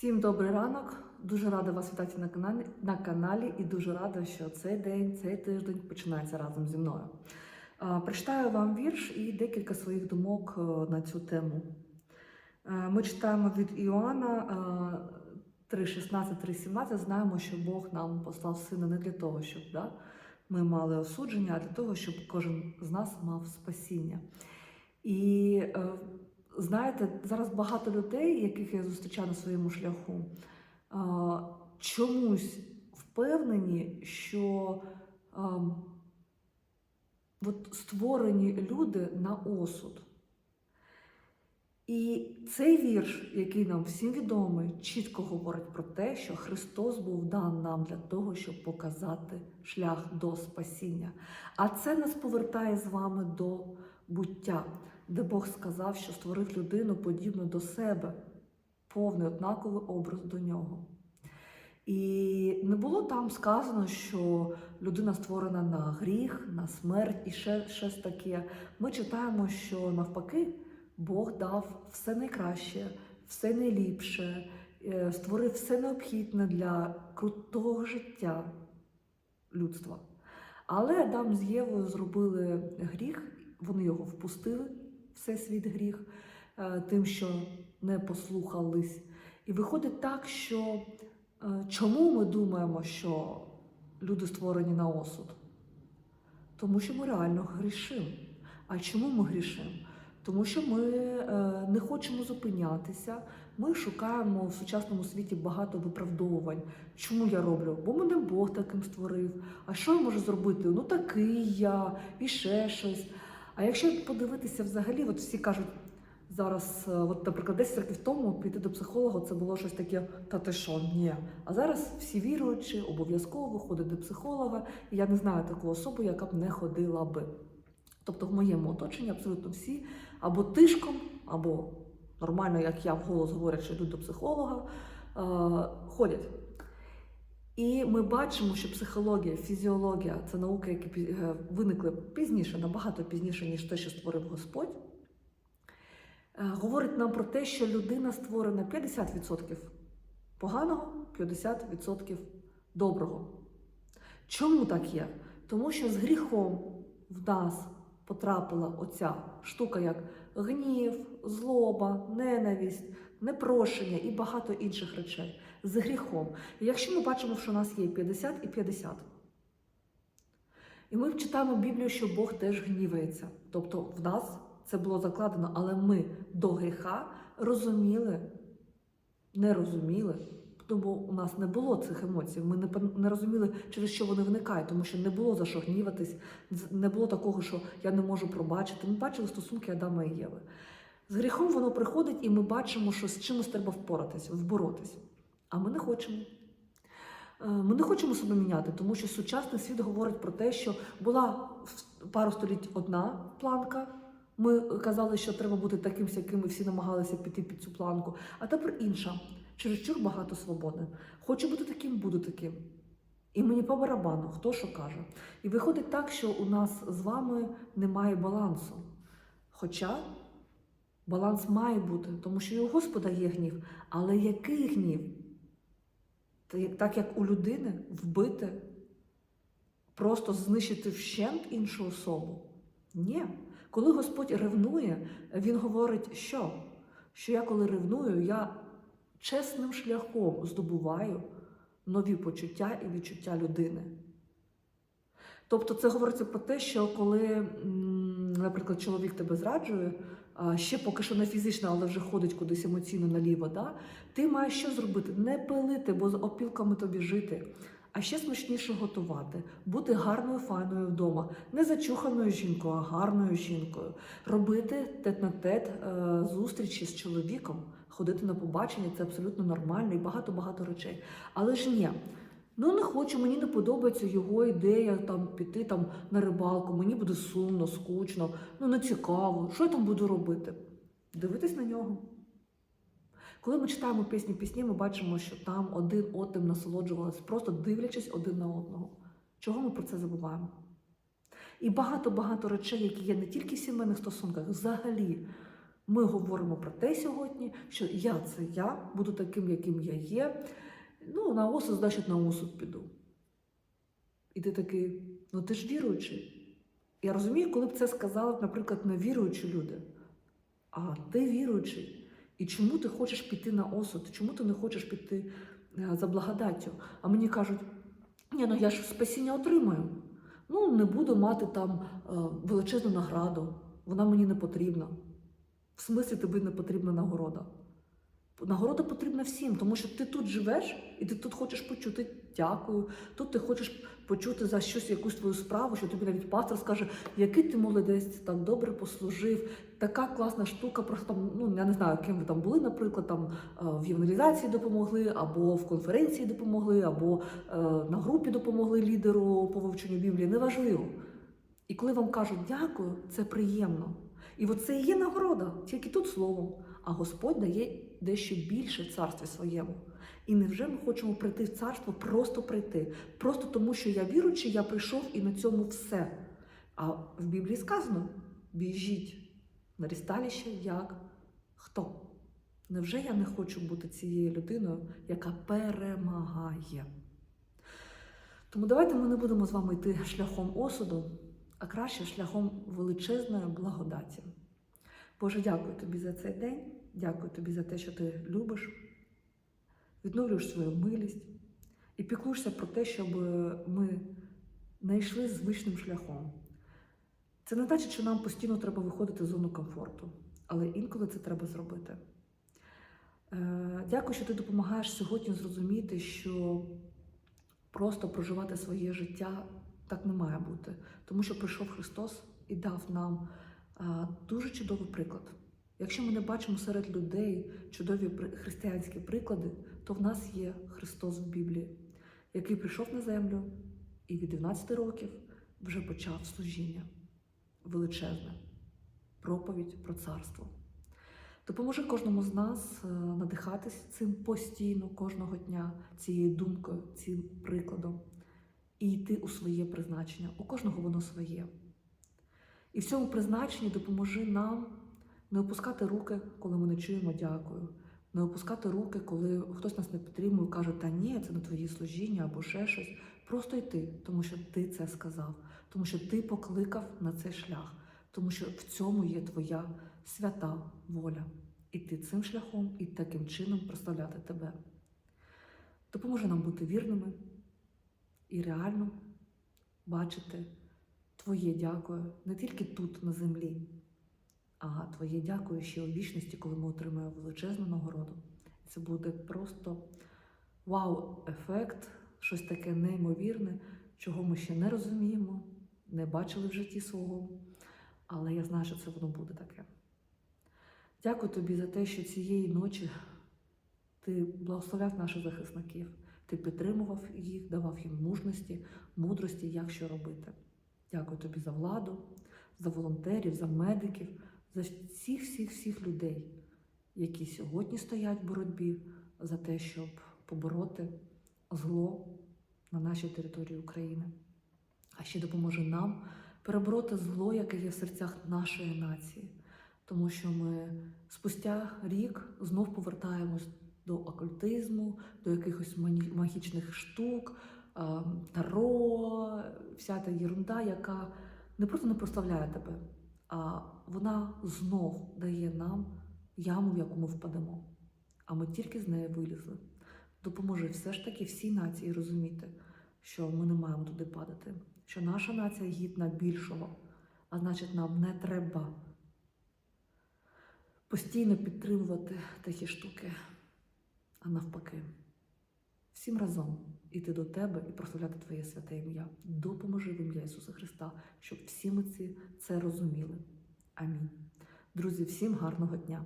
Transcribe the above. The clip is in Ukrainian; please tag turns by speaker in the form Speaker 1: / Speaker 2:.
Speaker 1: Всім добрий ранок. Дуже рада вас вітати на каналі, на каналі і дуже рада, що цей день, цей тиждень починається разом зі мною. А, Прочитаю вам вірш і декілька своїх думок е, на цю тему. Е, Ми читаємо від Іоанна е, 3.16, 3.17. Знаємо, що Бог нам послав сина не для того, щоб да, ми мали осудження, а для того, щоб кожен з нас мав спасіння. І е, знаєте, зараз багато людей, яких я зустрічаю на своєму шляху, чомусь впевнені, що от створені люди на осуд. І цей вірш, який нам всім відомий, чітко говорить про те, що Христос був дан нам для того, щоб показати шлях до спасіння. А це нас повертає з вами до буття, де Бог сказав, що створив людину подібну до себе, повний однаковий образ до нього. І не було там сказано, що людина створена на гріх, на смерть і ще щось таке. Ми читаємо, що навпаки Бог дав все найкраще, все найліпше, е, створив все необхідне для крутого життя людства. Але Адам з Євою зробили гріх, вони його впустили, всесвіт гріх, е, тим, що не послухались. І виходить так, що е, чому ми думаємо, що люди створені на осуд? Тому що ми реально грішимо. А чому ми грішимо? Тому що ми е, не хочемо зупинятися. Ми шукаємо в сучасному світі багато виправдовувань. Чому я роблю? Бо мене Бог таким створив. А що я можу зробити? Ну такий я, і ще щось. А якщо подивитися взагалі, от всі кажуть зараз, е, от, наприклад, 10 років тому піти до психолога це було щось таке, та ти що, ні. А зараз всі віруючі обов'язково ходять до психолога, і я не знаю таку особу, яка б не ходила би. Тобто в моєму оточенні абсолютно всі або тишком, або нормально, як я вголос говорять, що йдуть до психолога, е, ходять. І ми бачимо, що психологія, фізіологія це науки, які е, виникли пізніше, набагато пізніше, ніж те, що створив Господь. е, Говорить нам про те, що людина створена 50% поганого, 50% доброго. Чому так є? Тому що з гріхом в нас потрапила оця штука, як гнів, злоба, ненависть, непрошення і багато інших речей з гріхом. І якщо ми бачимо, що у нас є 50 і 50, і ми читаємо Біблію, що Бог теж гнівається. Тобто в нас це було закладено, але ми до гріха розуміли, не розуміли, тому у нас не було цих емоцій. Ми не, не розуміли, через що вони виникають, тому що не було за що гніватись, не було такого, що я не можу пробачити. Ми бачили стосунки Адама і Єви. З гріхом воно приходить, і ми бачимо, що з чимось треба впоратись, вборотись. А ми не хочемо. Е, Ми не хочемо себе міняти, тому що сучасний світ говорить про те, що була пару століть одна планка. Ми казали, що треба бути таким, яким, і всі намагалися піти під цю планку. А тепер інша. Чересчур багато свободи. Хочу бути таким, буду таким. І мені по барабану, хто що каже. І виходить так, що у нас з вами немає балансу. Хоча баланс має бути, тому що і у Господа є гнів. Але який гнів? Так як у людини вбити, просто знищити вщент іншу особу? Ні. Коли Господь ревнує, Він говорить, що? Що я коли ревную, я чесним шляхом здобуваю нові почуття і відчуття людини. Тобто це говориться про те, що коли, наприклад, чоловік тебе зраджує, ще поки що не фізично, але вже ходить кудись емоційно наліво, да? ти маєш що зробити? Не пилити, бо з опілками тобі жити. А ще смачніше готувати, бути гарною, файною вдома, не зачуханою жінкою, а гарною жінкою, робити тет-на-тет е, зустрічі з чоловіком, ходити на побачення це абсолютно нормально і багато-багато речей. Але ж ні, ну не хочу, мені не подобається його ідея там піти там на рибалку, мені буде сумно, скучно, ну не цікаво. Що я там буду робити? Дивитись на нього. Коли ми читаємо пісні пісні, ми бачимо, що там один одним насолоджувалися, просто дивлячись один на одного. Чого ми про це забуваємо? І багато-багато речей, які є не тільки в сімейних стосунках, взагалі Ми говоримо про те сьогодні, що я це я, буду таким, яким я є. Ну, на осуд, значить, на осуд піду. І ти такий, ну ти ж віруючий. Я розумію, коли б це сказали, наприклад, невіруючі люди. А ти віруючий. І чому ти хочеш піти на осуд? Чому ти не хочеш піти е, за благодаттю? А мені кажуть, ні, ну я ж спасіння отримаю. Ну, не буду мати там е, величезну награду, вона мені не потрібна. В смислі тобі не потрібна нагорода. Нагорода потрібна всім, тому що ти тут живеш і ти тут хочеш почути дякую. Тут ти хочеш почути за щось, якусь твою справу, що тобі навіть пастор скаже, який ти молодець, так добре послужив, така класна штука. Просто там, ну я не знаю, ким ви там були, наприклад, там е, в євангелізації допомогли, або в конференції допомогли, або е, на групі допомогли лідеру по вивченню Біблії. Неважливо. І коли вам кажуть дякую, це приємно. І от це і є нагорода, тільки тут словом. А Господь дає дещо більше в царстві своєму. І невже ми хочемо прийти в царство, просто прийти? Просто тому, що я віруючий, я прийшов і на цьому все. А в Біблії сказано: біжіть на рісталіще як хто? Невже я не хочу бути цією людиною, яка перемагає? Тому давайте ми не будемо з вами йти шляхом осуду, а краще шляхом величезної благодаті. Боже, дякую тобі за цей день. Дякую тобі за те, що ти любиш, відновлюєш свою милість і піклуєшся про те, щоб ми не йшли звичним шляхом. Це не значить, що нам постійно треба виходити з зону комфорту, але інколи це треба зробити. Е, Дякую, що ти допомагаєш сьогодні зрозуміти, що просто проживати своє життя так не має бути, тому що прийшов Христос і дав нам а, дуже чудовий приклад. Якщо ми не бачимо серед людей чудові християнські приклади, то в нас є Христос в Біблії, який прийшов на землю і від 12 років вже почав служіння величезне, проповідь про царство. Допоможе кожному з нас е, надихатись цим постійно, кожного дня, цією думкою, цим прикладом і йти у своє призначення. У кожного воно своє. І в цьому призначенні допоможи нам не опускати руки, коли ми не чуємо дякую, не опускати руки, коли хтось нас не підтримує, каже, та ні, це не твої служіння або ще щось. Просто йти, тому що ти це сказав, тому що ти покликав на цей шлях, тому що в цьому є твоя свята воля. Іти цим шляхом і таким чином прославляти тебе. Допоможи нам бути вірними і реально бачити Твоє дякую не тільки тут, на землі, а Твоє дякую ще у вічності, коли ми отримаємо величезну нагороду. Це буде просто вау-ефект, щось таке неймовірне, чого ми ще не розуміємо, не бачили в житті свого, але я знаю, що це воно буде таке. Дякую тобі за те, що цієї ночі ти благословляв наших захисників, ти підтримував їх, давав їм мужності, мудрості, як що робити. Дякую тобі за владу, за волонтерів, за медиків, за всіх, всіх, всіх людей, які сьогодні стоять в боротьбі за те, щоб побороти зло на нашій території України. А ще допоможе нам перебороти зло, яке є в серцях нашої нації, тому що ми спустя рік знов повертаємось до окультизму, до якихось магічних штук, таро, вся та єрунда, яка не просто не прославляє тебе, а вона знов дає нам яму, в яку ми впадемо. А ми тільки з неї вилізли. Допоможи все ж таки всій нації розуміти, що ми не маємо туди падати, що наша нація гідна більшого, а значить, нам не треба постійно підтримувати такі штуки, а навпаки. Всім разом іти до тебе і прославляти Твоє святе ім'я. Допоможи в ім'я Ісуса Христа, щоб всі ми ці це розуміли. Амінь. Друзі, всім гарного дня!